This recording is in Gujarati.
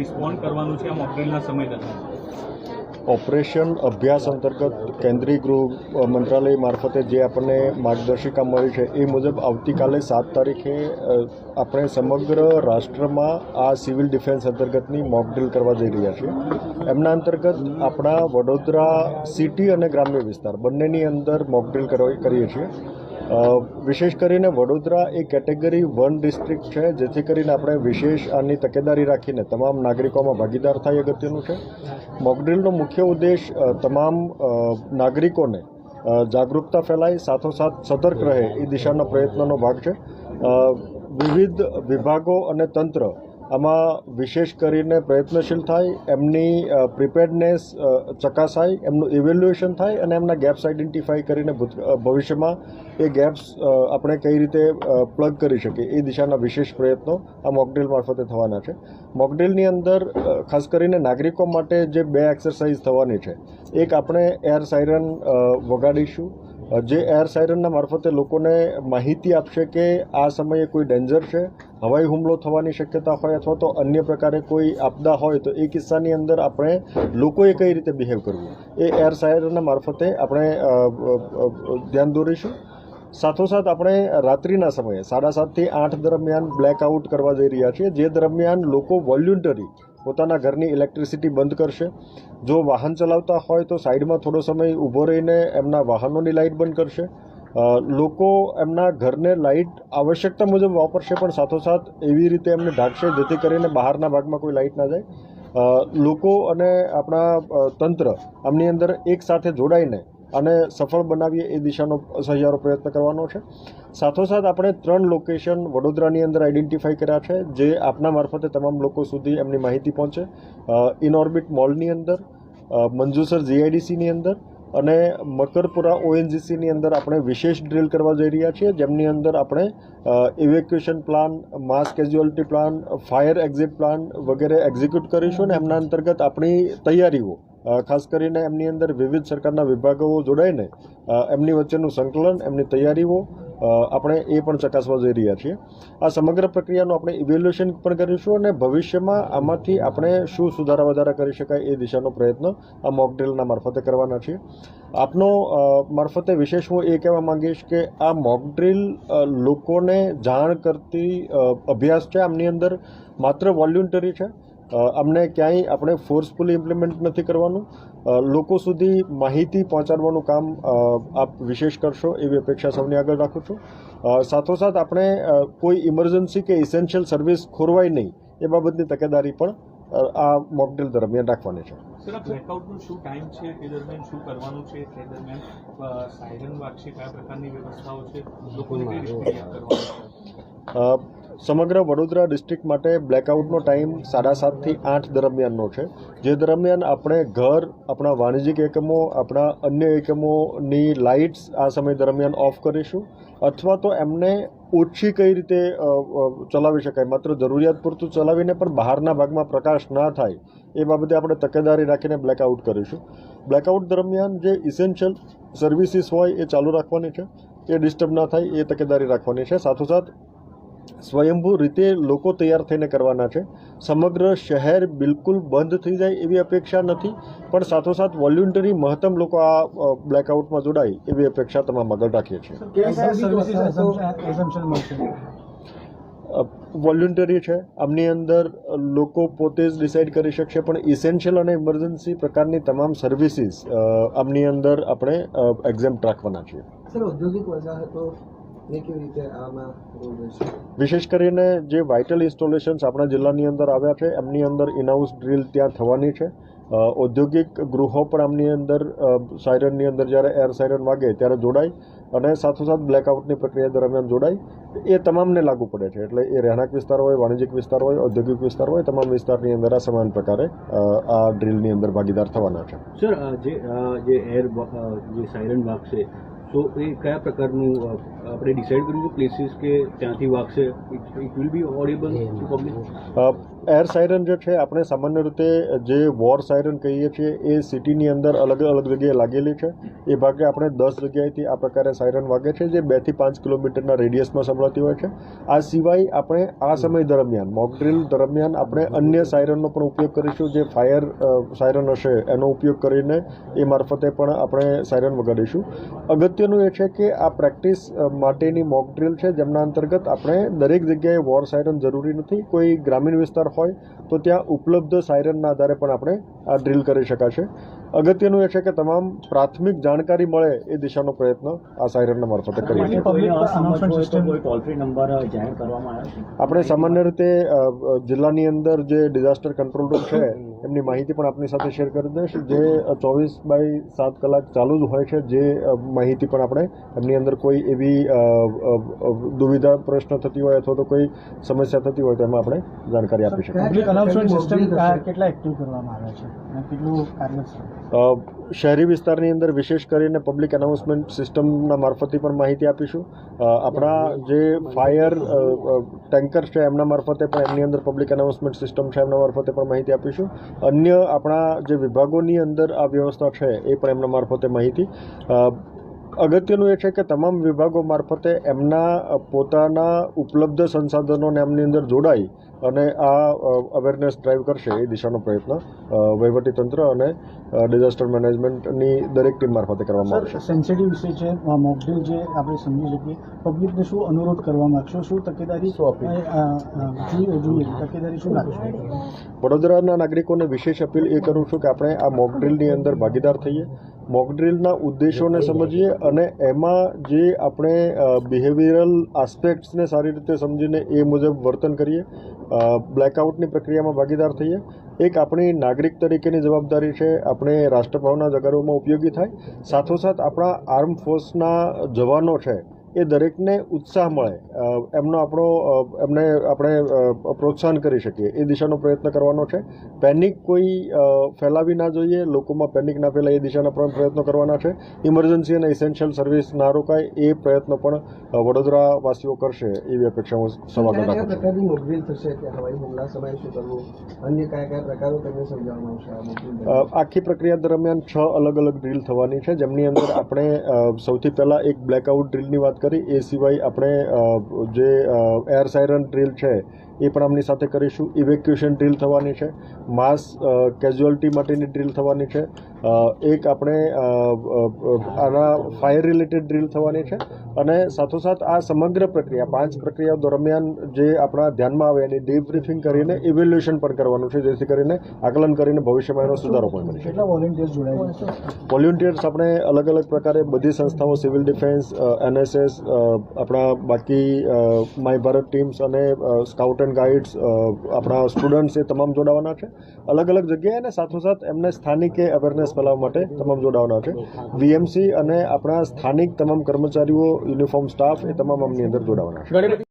રિસ્પોન્ડ કરવાનું છે આ મોકડ્રીલના સમય દરમિયાન? ઓપરેશન અભ્યાસ અંતર્ગત કેન્દ્રીય ગૃહ મંત્રાલય મારફતે જે આપણને માર્ગદર્શિકા મળી છે એ મુજબ આવતીકાલે સાત તારીખે આપણે સમગ્ર રાષ્ટ્રમાં આ સિવિલ ડિફેન્સ અંતર્ગતની મોકડ્રીલ કરવા જઈ રહ્યા છીએ. એમના અંતર્ગત આપણા વડોદરા સિટી અને ગ્રામ્ય વિસ્તાર બંનેની અંદર મોકડ્રીલ કરીએ છીએ. વિશેષ કરીને Vadodara A category one district છે, જેથી કરીને આપણે વિશેષ આની તકેદારી રાખીને તમામ નાગરિકોમાં ભાગીદાર થાય અગત્યનું છે. મોકડ્રીલનો મુખ્ય ઉદ્દેશ તમામ નાગરિકોને જાગૃતતા ફેલાય, સાથોસાથ સતર્ક રહે એ દિશાના પ્રયત્નનો ભાગ છે. વિવિધ વિભાગો અને તંત્ર આમાં વિશેષ કરીને પ્રયત્નશીલ થાય, એમની પ્રિપેર્ડનેસ ચકાસાય, એમનું ઇવેલ્યુએશન થાય અને એમના ગેપ્સ આઇડેન્ટિફાઈ કરીને ભવિષ્યમાં એ ગેપ્સ આપણે કઈ રીતે પ્લગ કરી શકીએ, એ દિશાના વિશેષ પ્રયત્નો આ મોકડ્રીલ મારફતે થવાના છે. મોકડ્રીલની અંદર ખાસ કરીને નાગરિકો માટે જે બે એક્સરસાઇઝ થવાની છે. એક આપણે એર સાયરન વગાડીશું જે એર સાયરનના મારફતે લોકોને માહિતી આપશે કે આ સમયે કોઈ ડેન્જર છે, હવાઈ હુમલો થવાની શક્યતા હોય અથવા તો અન્ય પ્રકારે કોઈ આપદા હોય, તો એ કિસ્સાની અંદર આપણે લોકોએ કઈ રીતે બિહેવ કરવું? એ એર સાયરનના મારફતે આપણે ધ્યાન દોરીશું. સાથોસાથ આપણે રાત્રિના સમયે સાડા સાતથી આઠ દરમિયાન બ્લેકઆઉટ કરવા જઈ રહ્યા છીએ. જે દરમિયાન લોકો વોલ્યુન્ટરી પોતાના ઘરની ઇલેક્ટ્રિસિટી બંધ કરશે. જો વાહન ચલાવતા હોય તો સાઈડમાં થોડો સમય ઊભો રહીને એમના વાહનોની લાઇટ બંધ કરશે. લોકો એમના ઘરને લાઇટ આવશ્યકતા મુજબ વાપરશે, પણ સાથોસાથ એવી રીતે એમને ઢાંકશે જેથી કરીને બહારના ભાગમાં કોઈ લાઇટ ના જાય. લોકો અને આપણા તંત્ર આમની અંદર એક સાથે જોડાઈને અને સફળ બનાવીએ એ દિશાનો સહિયારો પ્રયત્ન કરવાનો છે. સાથોસાથ આપણે ત્રણ લોકેશન વડોદરાની અંદર આઈડેન્ટિફાઈ કર્યા છે, જે આપના મારફતે તમામ લોકો સુધી એમની માહિતી પહોંચે. ઇનઓર્બિટ મોલની અંદર મંજુસર જીઆઈડીસીની અંદર અને મકરપુરા ઓએનજીસીની અંદર આપણે વિશેષ ડ્રિલ કરવા જઈ રહ્યા છીએ. જેમની અંદર આપણે evacuation plan mass casualty plan fire exit plan વગેરે એક્ઝિક્યુટ કરીશું અને એમના અંતર્ગત આપણી તૈયારીઓ ખાસ કરીને એમની અંદર વિવિધ સરકારના વિભાગો જોડાઈને એમની વચ્ચેનું સંકલન, એમની તૈયારીઓ આપણે એ પણ ચકાસવા જઈ રહ્યા છીએ. આ સમગ્ર પ્રક્રિયાનું આપણે ઇવેલ્યુએશન પણ કરીશું અને ભવિષ્યમાં આમાંથી આપણે શું સુધારા વધારા કરી શકાય એ દિશાનો પ્રયત્ન આ મોક ડ્રિલના મારફતે કરવાના છીએ. આપનો મારફતે વિશેષ હું એ કહેવા માંગીશ કે આ મોકડ્રિલ લોકોને જાણ કરતી અભ્યાસ છે આમની અંદર માત્ર વોલ્યુન્ટરી છે. અમને ક્યાંય આપણે ફોર્સફુલી ઇમ્પ્લિમેન્ટ નથી કરવાનું. લોકો સુધી માહિતી પહોંચાડવાનું કામ આપ વિશેષ કરશો એવી અપેક્ષા સૌની આગળ રાખું છું. સાથોસાથ આપણે કોઈ ઇમરજન્સી કે ઇસેન્શિયલ સર્વિસ ખોરવાય નહીં એ બાબતની તકેદારી પણ આ મોકડ્રીલ દરમિયાન રાખવાની છે. સર આ બ્લેકઆઉટનો શું ટાઈમ છે? તે દરમિયાન શું કરવાનું છે? તે દરમિયાન સાયરન વાગશે કયા પ્રકારની વ્યવસ્થાઓ છે? લોકોને કઈ રીતે કરવાનું છે? અ, સમગ્ર વડોદરા ડિસ્ટ્રિક્ટ માટે બ્લેકઆઉટનો ટાઈમ સાડા સાતથી આઠ દરમિયાનનો છે, જે દરમિયાન આપણે ઘર, આપણા વાણિજ્યિક એકમો, આપણા અન્ય એકમોની લાઇટ્સ આ સમય દરમિયાન ઓફ કરીશું, અથવા તો એમને ઓછી કઈ રીતે ચલાવી શકાય. માત્ર જરૂરિયાત પૂરતું ચલાવીને પણ બહારના ભાગમાં પ્રકાશ ના થાય, એ બાબતે આપણે તકેદારી રાખીને બ્લેકઆઉટ કરીશું. બ્લેકઆઉટ દરમિયાન જે ઇસેન્શિયલ સર્વિસીસ હોય એ ચાલુ રાખવાની છે, એ ડિસ્ટર્બ ના થાય, એ તકેદારી રાખવાની છે. સાથોસાથ સ્વયંભૂ રીતે લોકો તૈયાર થઈને કરવાના છે. સમગ્ર શહેર બિલકુલ બંધ થઈ જાય એવી અપેક્ષા નથી પણ સાથોસાથ વોલ્યુન્ટરી મહત્તમ લોકો આ બ્લેકઆઉટમાં જોડાય એવી અપેક્ષા તમામ આગળ રાખીએ છીએ. વોલ્યુન્ટરી છે. આમની અંદર લોકો પોતે જ ડિસાઇડ કરી શકશે પણ ઇસેન્શિયલ અને ઇમરજન્સી પ્રકારની તમામ સર્વિસીસ આમની અંદર આપણે એક્ઝેમ્પ્ટ રાખવાના છીએ. સર ઔદ્યોગિક વસાહતો વિશેષ કરીને જે વાઇટલ ઇન્સ્ટોલેશન્સ આપણા જિલ્લાની અંદર આવ્યા છે એમની અંદર ઇનહાઉસ ડ્રીલ ત્યાં થવાની છે. ઔદ્યોગિક ગૃહો પણ આમની અંદર સાયરનની અંદર જ્યારે એર સાયરન વાગે ત્યારે જોડાય અને સાથોસાથ બ્લેકઆઉટની પ્રક્રિયા દરમિયાન જોડાય. એ તમામને લાગુ પડે છે. એટલે એ રહેણાંક વિસ્તાર હોય વાણિજ્યિક વિસ્તાર હોય ઔદ્યોગિક વિસ્તાર હોય તમામ વિસ્તારની અંદર આ સમાન પ્રકારે આ ડ્રીલની અંદર ભાગીદાર થવાના છે. સર જે જે એર જે સાયરન વાગશે તો એ કયા પ્રકારનું આપણે ડિસાઇડ કર્યું છે પ્લેસીસ કે ત્યાંથી વાગશે? It will be audible to public air siren જે છે, આપણે સામાન્ય રીતે જે વોર સાયરન કહીએ છીએ, એ સિટીની અંદર અલગ અલગ જગ્યાએ લાગેલી છે. એ ભાગે આપણે દસ જગ્યાએથી આ પ્રકારે સાયરન વાગે છે, જે બેથી પાંચ કિલોમીટરના રેડિયસમાં સંભળાતી હોય છે. આ સિવાય આપણે આ સમય દરમિયાન મોકડ્રીલ દરમિયાન આપણે અન્ય સાયરનનો પણ ઉપયોગ કરીશું, જે ફાયર સાયરન હશે, એનો ઉપયોગ કરીને એ મારફતે પણ આપણે સાયરન વગાડીશું. અગત્યનું એ છે કે આ પ્રેક્ટિસ માટેની મોકડ્રીલ છે, જેમના અંતર્ગત આપણે દરેક જગ્યાએ વોર સાયરન જરૂરી નથી. કોઈ ગ્રામીણ વિસ્તાર હોય તો ત્યાં ઉપલબ્ધ સાયરનના આધારે પણ આપણે આ ડ્રીલ કરી શકાશે. અગત્યનું એ છે કે તમામ પ્રાથમિક જાણકારી મળે એ દિશાનો પ્રયત્ન આ સાયરનના મારફતે કરીએ આપણે સામાન્ય રીતે જિલ્લાની અંદર જે ડિઝાસ્ટર કંટ્રોલ રૂમ છે એમની માહિતી પણ આપની સાથે શેર કરી દઈશ જે ચોવીસ બાય સાત કલાક ચાલુ જ હોય છે, જે માહિતી પણ આપણે એમની અંદર કોઈ એવી દુવિધા, પ્રશ્ન થતી હોય અથવા તો કોઈ સમસ્યા થતી હોય તો એમાં આપણે જાણકારી આપી શકીએ. કેટલા એક્ટિવ કરવામાં આવ્યા છે શહેરી વિસ્તારની અંદર વિશેષ કરીને પબ્લિક એનાઉન્સમેન્ટ સિસ્ટમના મારફતે પણ માહિતી આપીશું. આપણા જે ફાયર ટેન્કર છે એમના મારફતે પણ એમની અંદર પબ્લિક એનાઉન્સમેન્ટ સિસ્ટમ છે એમના મારફતે પણ માહિતી આપીશું. અન્ય આપણા જે વિભાગોની અંદર આ વ્યવસ્થા છે એ પણ એમના મારફતે માહિતી. અગત્યનું એ છે કે તમામ વિભાગો મારફતે એમના પોતાના ઉપલબ્ધ સંસાધનોને એમની અંદર જોડાઈ અને આ અવેરનેસ ડ્રાઈવ કરશે એ દિશાનો પ્રયત્ન વહીવટીતંત્ર અને ડિઝાસ્ટર મેનેજમેન્ટની દરેક ટીમ મારફતે કરવામાં આવશે સેન્સિટિવ વિષય છે મોકડ્રીલ જે આપણે સમજી શકીએ પબ્લિકને શું અનુરોધ કરવા માગશો? શું તકેદારી? શું જોઈએ તકેદારી શું રાખશો? વડોદરાના નાગરિકોને વિશેષ અપીલ એ કરું છું કે આપણે આ મોકડ્રીલની અંદર ભાગીદાર થઈએ મોક ડ્રીલના ઉદ્દેશોને સમજીએ અને એમાં જે આપણે બિહેવિયરલ આસ્પેક્ટ્સને સારી રીતે સમજીને એ મુજબ વર્તન કરીએ બ્લેકઆઉટની પ્રક્રિયામાં ભાગીદાર થઈએ. એક આપણી નાગરિક તરીકેની જવાબદારી છે આપણે રાષ્ટ્રભાવના જગાડવામાં ઉપયોગી થાય. સાથોસાથ આપણા આર્મ ફોર્સના જવાનો છે એ દરેકને ઉત્સાહ મળે. એમનો આપણો એમને આપણે પ્રોત્સાહન કરી શકીએ. એ દિશાનો પ્રયત્ન કરવાનો છે. પેનિક કોઈ ફેલાવી ના જોઈએ. લોકોમાં પેનિક ના ફેલાય એ દિશાના પણ પ્રયત્નો કરવાના છે. ઇમરજન્સી અને ઇસેન્શિયલ સર્વિસ ના રોકાય એ પ્રયત્નો પણ વડોદરા વાસીઓ કરશે એવી અપેક્ષા હું કયા રાખું છું મોકડ્રીલ થશે કે હવાઈ હુમલા સમયે શું કરવું? અન્ય કયા કયા પ્રકારો તમને સમજાવવામાં આવશે આખી પ્રક્રિયા દરમિયાન છ અલગ અલગ ડ્રીલ થવાની છે. જેમની અંદર આપણે સૌથી પહેલાં એક બ્લેકઆઉટ ડ્રીલની વાત કરી એ સિવાય આપણે જે એર સાયરન ડ્રિલ છે એ પણ આમની સાથે કરીશું. ઇવેક્યુએશન ડ્રીલ થવાની છે. માસ કેઝ્યુઅલ્ટી માટેની ડ્રીલ થવાની છે. એક આપણે આના ફાયર રિલેટેડ ડ્રીલ થવાની છે. અને સાથોસાથ આ સમગ્ર પ્રક્રિયા પાંચ પ્રક્રિયાઓ દરમિયાન જે આપણા ધ્યાનમાં આવે એની ડીબ્રીફિંગ કરીને ઇવેલ્યુએશન પણ કરવાનું છે જેથી કરીને આકલન કરીને ભવિષ્યમાં એનો સુધારો પણ કરી કેટલા વોલેન્ટિયર્સ જોડાય છે? વોલ્યુન્ટિયર્સ આપણે અલગ અલગ પ્રકારે બધી સંસ્થાઓ સિવિલ ડિફેન્સ એનએસએસ આપણા બાકી માય ભારત ટીમ્સ અને સ્કાઉટ એન્ડ ગાઈડ્સ આપણા સ્ટુડન્ટ્સ એ તમામ જોડાવાના છે. અલગ અલગ જગ્યાએ અને સાથોસાથ એમને સ્થાનિકે અવેરનેસ ફેલાવવા માટે તમામ જોડાવાના છે. વીએમસી અને આપણા સ્થાનિક તમામ કર્મચારીઓ યુનિફોર્મ સ્ટાફ એ તમામ આમની અંદર જોડાવાના છે.